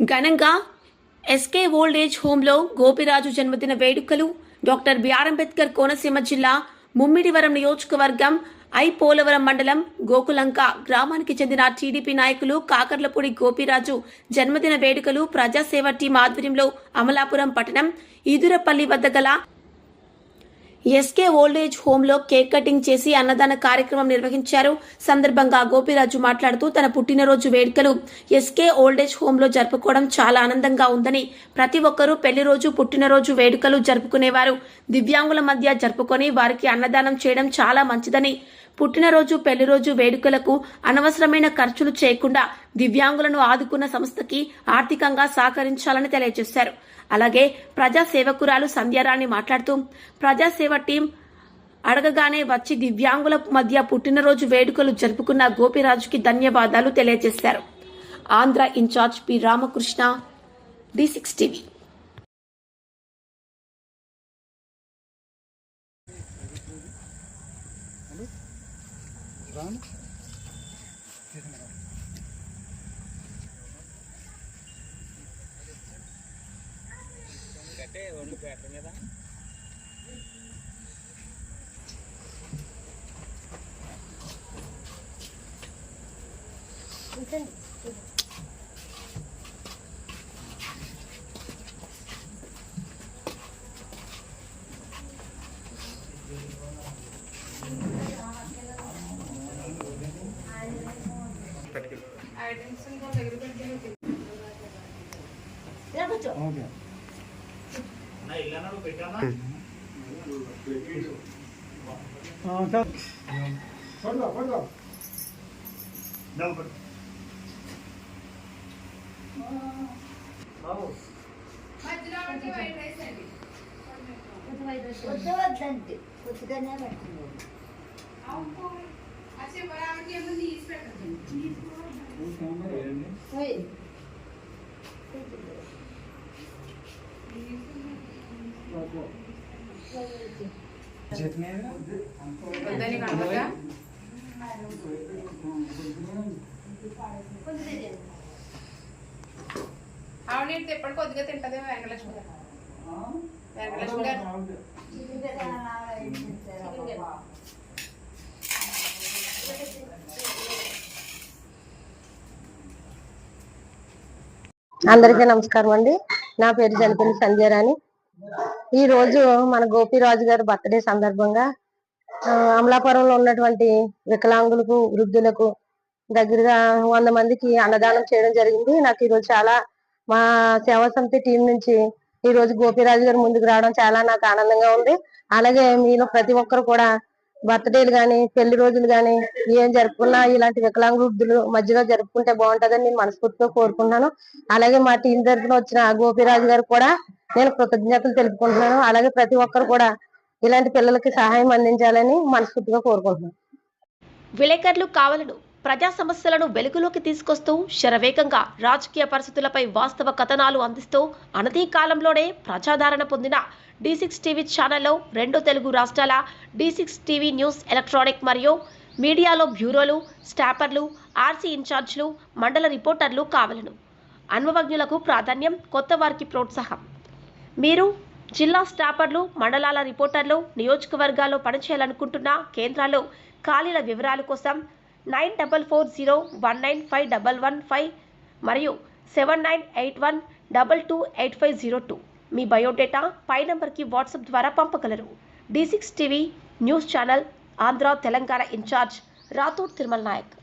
ఘనంగా SK old age హోంలో గోపిరాజు జన్మదిన వేడుకలు డాక్టర్ బిఆర్ అంబేద్కర్ కోనసీమ జిల్లా ముమ్మిడివరం నియోజకవర్గం ఐ పోలవరం మండలం గోకులంక గ్రామానికి చెందిన టీడీపీ నాయకులు కాకర్లపూడి గోపిరాజు జన్మదిన వేడుకలు ప్రజాసేవ టీం ఆధ్వర్యంలో అమలాపురం పట్టణం ఈదురపల్లి వద్ద గల ఎస్కే ఓల్డేజ్ హోంలో కేక్ కటింగ్ చేసి అన్నదాన కార్యక్రమం నిర్వహించారు. సందర్భంగా గోపిరాజు మాట్లాడుతూ తన పుట్టినరోజు వేడుకలు ఎస్కే ఓల్డేజ్ హోంలో జరుపుకోవడం చాలా ఆనందంగా ఉందని ప్రతి ఒక్కరూ పెళ్ళి రోజు పుట్టినరోజు వేడుకలు జరుపుకునేవారు. దివ్యాంగుల మధ్య జరుపుకొని వారికి అన్నదానం చేయడం చాలా మంచిదని పుట్టినరోజు పెళ్ళిరోజు వేడుకలకు అనవసరమైన ఖర్చులు చేయకుండా దివ్యాంగులను ఆదుకున్న సంస్థకి ఆర్థికంగా సహకరించాలని తెలియజేశారు. అలాగే ప్రజా సేవకురాలు సంధ్యారాణి మాట్లాడుతూ ప్రజాసేవ టీం అడగగానే వచ్చి దివ్యాంగుల మధ్య పుట్టినరోజు వేడుకలు జరుపుకున్న గోపిరాజుకి ధన్యవాదాలు తెలియజేశారు. Andhra incharge P Ramakrishna D six TV. వద్దు వద్దండి కొద్దిగానే పెట్టండి ఓయ్. ఆవిడ ఎప్పుడు కొద్దిగా తింటది వెంకటలక్ష్మి గారు వెంకటలక్ష్మి గారు అందరికీ నమస్కారం అండి. నా పేరు జనపల్లి సంధ్యారాణి. ఈ రోజు మన గోపిరాజు గారి బర్త్డే సందర్భంగా అమలాపురంలో ఉన్నటువంటి వికలాంగులకు వృద్ధులకు దగ్గరగా వంద మందికి అన్నదానం చేయడం జరిగింది. నాకు ఈరోజు చాలా మా సేవా సమితి టీం నుంచి ఈ రోజు గోపిరాజు గారు ముందుకు రావడం చాలా నాకు ఆనందంగా ఉంది. అలాగే మీలో ప్రతి ఒక్కరు కూడా బర్త్డేలు గాని పెళ్ళి రోజులు గాని ఏం జరుపుకున్నా ఇలాంటి వికలాంగ వృద్ధులు మధ్యలో జరుపుకుంటే బాగుంటదని నేను మనస్ఫూర్తిగా కోరుకుంటున్నాను. అలాగే మా టీం తరఫున వచ్చిన గోపిరాజు గారు కూడా నేను కృతజ్ఞతలు తెలుపుకుంటున్నాను. అలాగే ప్రతి ఒక్కరు కూడా ఇలాంటి పిల్లలకి సహాయం అందించాలని మనస్ఫూర్తిగా కోరుకుంటున్నాను. విలేకరులు కావలను ప్రజా సమస్యలను వెలుగులోకి తీసుకొస్తూ శరవేగంగా రాజకీయ పరిస్థితులపై వాస్తవ కథనాలు అందిస్తూ అనతీ కాలంలోనే ప్రజాదరణ పొందిన డి సిక్స్ టీవీ ఛానల్లో రెండు తెలుగు రాష్ట్రాల D six TV news electronic మరియు మీడియాలో బ్యూరోలు స్టాపర్లు ఆర్సీ ఇన్ఛార్జ్లు మండల రిపోర్టర్లు కావలను. అనుభవజ్ఞులకు ప్రాధాన్యం కొత్త వారికి ప్రోత్సాహం. మీరు జిల్లా స్టాపర్లు మండలాల రిపోర్టర్లు నియోజకవర్గాల్లో పనిచేయాలనుకుంటున్న కేంద్రాల్లో ఖాళీల వివరాల కోసం nine double four zero one nine five double one five మరియు seven nine eight one double two eight five zero two. మీ బయోడేటా పై నంబర్కి వాట్సాప్ ద్వారా పంపగలరు. D six TV news channel Andhra Telangana incharge Rathod Tirumala Naik.